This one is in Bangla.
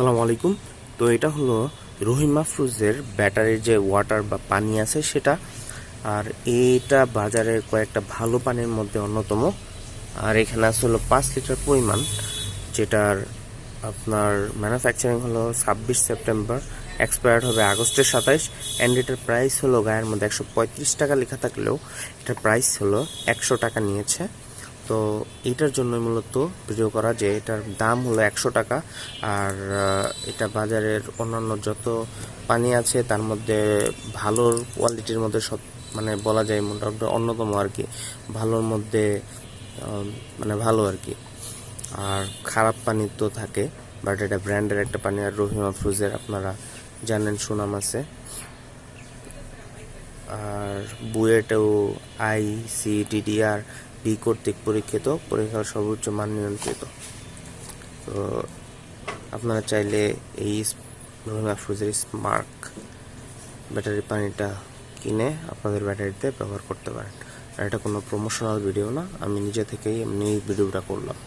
আসসালামু আলাইকুম। তো এটা হলো রহিম মাহফুজের ব্যাটারির যে ওয়াটার বা পানি আছে সেটা। আর এটা বাজারের কয়েকটা ভালো পানির মধ্যে অন্যতম। আর এখানে আছে হলো পাঁচ লিটার পরিমাণ, যেটার আপনার ম্যানুফ্যাকচারিং হলো ছাব্বিশ সেপ্টেম্বর এক্সপায়ার্ড হবে আগস্টের সাতাইশ অ্যান্ড এটার প্রাইস হলো গায়ের মধ্যে একশো পঁয়ত্রিশ টাকা লেখা থাকলেও এটার প্রাইস হলো একশো টাকা নিয়েছে। তো এটার জন্য মূলত ভিডিও করা যে এটার দাম হলো একশো টাকা। আর এটা বাজারের অন্যান্য যত পানি আছে, তার মধ্যে ভালো কোয়ালিটির মধ্যে সব মানে বলা যায় মোটামুটি অন্যতম আর কি। ভালোর মধ্যে মানে ভালো আর কি। আর খারাপ পানি তো থাকে বাট এটা ব্র্যান্ডের একটা পানি। আর রহিমা ফ্রুজের আপনারা জানেন সুনাম আছে। আর বুয়েটেও আই সি ডিডিআর বি কর্তৃক পরীক্ষিত, পরীক্ষার সর্বোচ্চ মান নিয়ন্ত্রিত। তো আপনারা চাইলে এই রহিমা স্মার্ক ব্যাটারি পানিটা কিনে আপনাদের ব্যাটারিতে ব্যবহার করতে পারেন। আর এটা কোনো প্রমোশনাল ভিডিও না, আমি নিজে থেকেই এমনি ভিডিওটা করলাম।